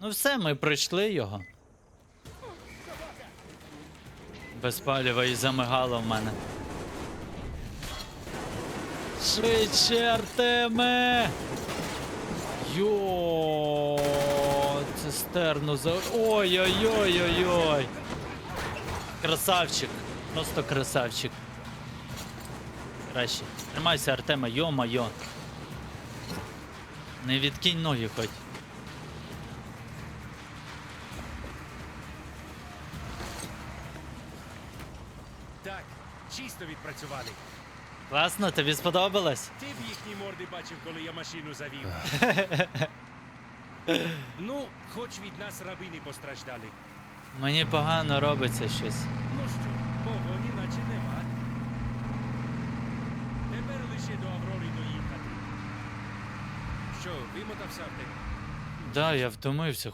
Ну все, ми пройшли його. Без паліва і замигало в мене. Швидше, Артеме! Йо, цистерну за. Ой-ой-ой-ой-ой! Красавчик! Просто красавчик. Краще. Тримайся, Артема, йо-майо. Не відкинь ноги хоч. Так, чисто відпрацювали. Класно, тобі сподобалось? Ти б їхні морди бачив, коли я машину завів. ну, хоч від нас раби не постраждали. Мені погано робиться щось. Ну що, погоні наче нема. Тепер лише до Аврори доїхати. Що, вимотався в тебе? Да, я втомився,